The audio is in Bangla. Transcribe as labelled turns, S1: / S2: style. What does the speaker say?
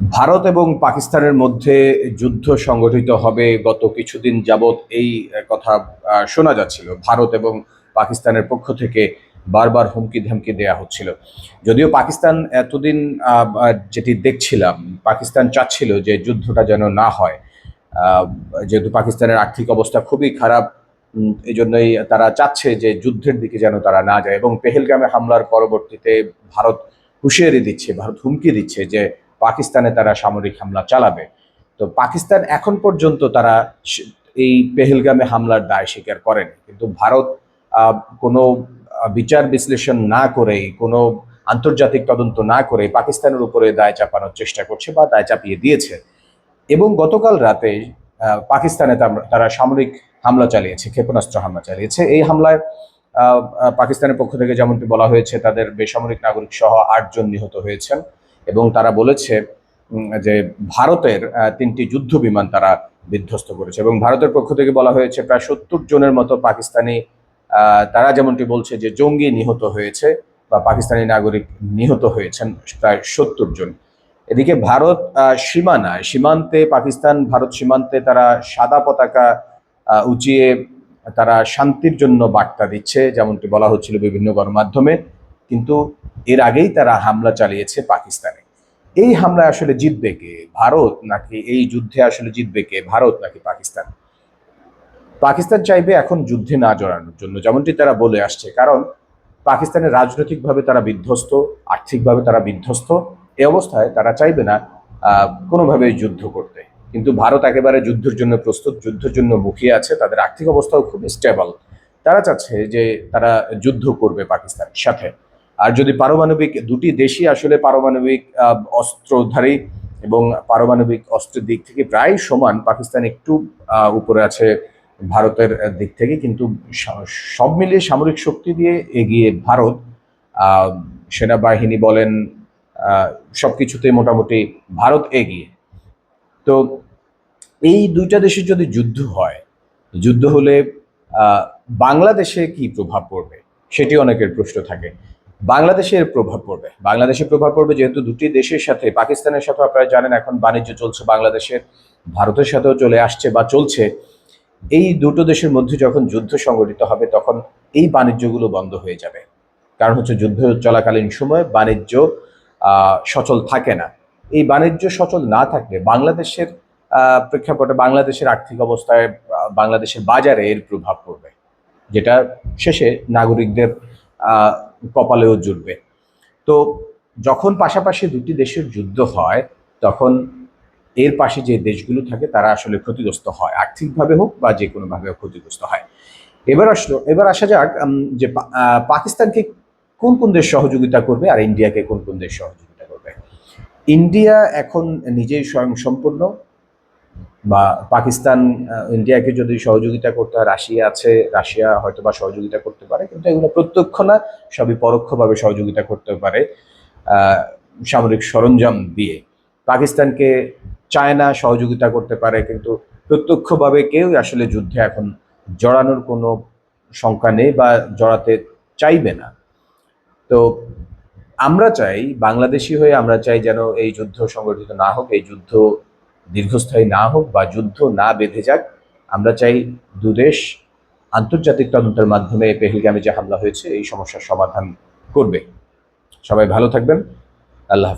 S1: ভারত এবং পাকিস্তানের মধ্যে যুদ্ধ সংগঠিত হবে গত কিছুদিন যাবৎ এই কথা শোনা যাচ্ছিল। ভারত এবং পাকিস্তানের পক্ষ থেকে বারবার হুমকি ধামকি দেয়া হচ্ছিল। যদিও পাকিস্তান এতদিন যেটি দেখছিলাম, পাকিস্তান চাচ্ছিল যে যুদ্ধটা যেন না হয়। যেহেতু পাকিস্তানের আর্থিক অবস্থা খুবই খারাপ এই জন্যই তারা চাচ্ছে যে যুদ্ধের দিকে যেন তারা না যায় এবং পেহেলগামে হামলার পরবর্তীতে ভারত হুঁশিয়ারি দিচ্ছে, ভারত হুমকি দিচ্ছে যে পাকিস্তানে তারা সামরিক হামলা চালাবে। তো পাকিস্তান এখন পর্যন্ত তারা এই পেহেলগামে হামলার দায় স্বীকার করেন। কিন্তু ভারত কোনো বিচার বিশ্লেষণ না করেই, কোনো আন্তর্জাতিক তদন্ত না করে পাকিস্তানের উপরে দায় চাপানোর চেষ্টা করছে বা দায় চাপিয়ে দিয়েছে। এবং গতকাল রাতে পাকিস্তানে তারা সামরিক হামলা চালিয়েছে, ক্ষেপণাস্ত্র হামলা চালিয়েছে। এই হামলায় পাকিস্তানের পক্ষ থেকে যেমনটি বলা হয়েছে, তাদের বেসামরিক নাগরিক সহ আটজন নিহত হয়েছেন। এবং তারা বলেছে যে ভারতের তিনটি যুদ্ধ বিমান তারা বিধ্বস্ত করেছে এবং ভারতের পক্ষ থেকে বলা হয়েছে প্রায় সত্তর জনের মতো পাকিস্তানি তারা যেমনটি বলছে যে জঙ্গি নিহত হয়েছে বা পাকিস্তানি নাগরিক নিহত হয়েছেন প্রায় সত্তর জন। এদিকে ভারত সীমানায়, সীমান্তে পাকিস্তান, ভারত সীমান্তে তারা সাদা পতাকা উঁচিয়ে তারা শান্তির জন্য বার্তা দিচ্ছে, যেমনটি বলা হচ্ছিল বিভিন্ন গণমাধ্যমে। কিন্তু এর আগেই তারা হামলা চালিয়েছে পাকিস্তানে। এই হামলায় আসলে জিতবে কে? ভারত নাকি এই যুদ্ধে আসলে জিতবে কে? ভারত নাকি পাকিস্তান? পাকিস্তান চাইবে এখন যুদ্ধে না জড়ানোর জন্য, যেমনটি তারা বলে আসছে। কারণ পাকিস্তানের রাজনৈতিকভাবে তারা বিধ্বস্ত, আর্থিকভাবে তারা বিধ্বস্ত এই অবস্থায় তারা চাইবে না কোনোভাবেই যুদ্ধ করতে। কিন্তু ভারত একেবারে যুদ্ধের জন্য প্রস্তুত, যুদ্ধের জন্য মুখিয়ে আছে, তাদের আর্থিক অবস্থাও খুব স্টেবল তারা চাচ্ছে যে তারা যুদ্ধ করবে পাকিস্তানের সাথে। আর যদি পারমাণবিক দুটি দেশই আসলে পারমাণবিক অস্ত্রধারী এবং পারমাণবিক অস্ত্রের দিক থেকে প্রায় সমান পাকিস্তান একটু উপরে আছে ভারতের দিক থেকে কিন্তু সব মিলিয়ে সামরিক শক্তি দিয়ে এগিয়ে ভারত সেনাবাহিনী বলেন আহ, সবকিছুতে মোটামুটি ভারত এগিয়ে। তো এই দুইটা দেশের যদি যুদ্ধ হয় যুদ্ধ হলে বাংলাদেশে কি প্রভাব পড়বে? সেটি অনেকের প্রশ্ন থাকে। বাংলাদেশের প্রভাব পড়বে। বাংলাদেশের প্রভাব পড়বে যেহেতু দুটি দেশের সাথে, পাকিস্তানের সাথে আপনারা জানেন এখন বাণিজ্য চলছে বাংলাদেশের ভারতের সাথেও চলে আসছে বা চলছে। এই দুটো দেশের মধ্যে যখন যুদ্ধ সংগঠিত হবে, তখন এই বাণিজ্যগুলো বন্ধ হয়ে যাবে। কারণ হচ্ছে যুদ্ধ চলাকালীন সময় বাণিজ্য সচল থাকে না। এই বাণিজ্য সচল না থাকলে বাংলাদেশের প্রেক্ষাপটে বাংলাদেশের আর্থিক অবস্থায় বাংলাদেশের বাজারে এর প্রভাব পড়বে। যেটা শেষে নাগরিকদের কপালেও জুটবে। তো যখন পাশাপাশি দুটি দেশের যুদ্ধ হয়, তখন এর পাশে যে দেশগুলো থাকে, তারা আসলে ক্ষতিগ্রস্ত হয়, আর্থিকভাবে হোক বা যে কোনোভাবে ক্ষতিগ্রস্ত হয়। এবার আসলো, এবার আসা যাক যে পাকিস্তানকে কোন কোন দেশ সহযোগিতা করবে আর ইন্ডিয়াকে কোন কোন দেশ সহযোগিতা করবে। ইন্ডিয়া এখন নিজেই স্বয়ং সম্পূর্ণ বা পাকিস্তান ইন্ডিয়াকে যদি সহযোগিতা করতে হয়, রাশিয়া আছে, রাশিয়া হয়তো বা সহযোগিতা করতে পারে, কিন্তু এগুলো প্রত্যক্ষ না, সবই পরোক্ষভাবে সহযোগিতা করতে পারে সামরিক সরঞ্জাম দিয়ে। পাকিস্তানকে চায়না সহযোগিতা করতে পারে, কিন্তু প্রত্যক্ষভাবে কেউ আসলে যুদ্ধে এখন জড়ানোর কোনো শঙ্কা নেই বা জড়াতে চাইবে না। তো আমরা চাই, বাংলাদেশি হয়ে আমরা চাই যেন এই যুদ্ধ সংগঠিত না হোক, এই যুদ্ধ দীর্ঘস্থায়ী না হোক বা যুদ্ধ না বেঁধে যাক, আমরা চাই দুদেশ আন্তর্জাতিক তদন্তের মাধ্যমে পেহেলগামে যে হামলা হয়েছে, এই সমস্যার সমাধান করবে। সবাই ভালো থাকবেন। আল্লাহ হাফেজ।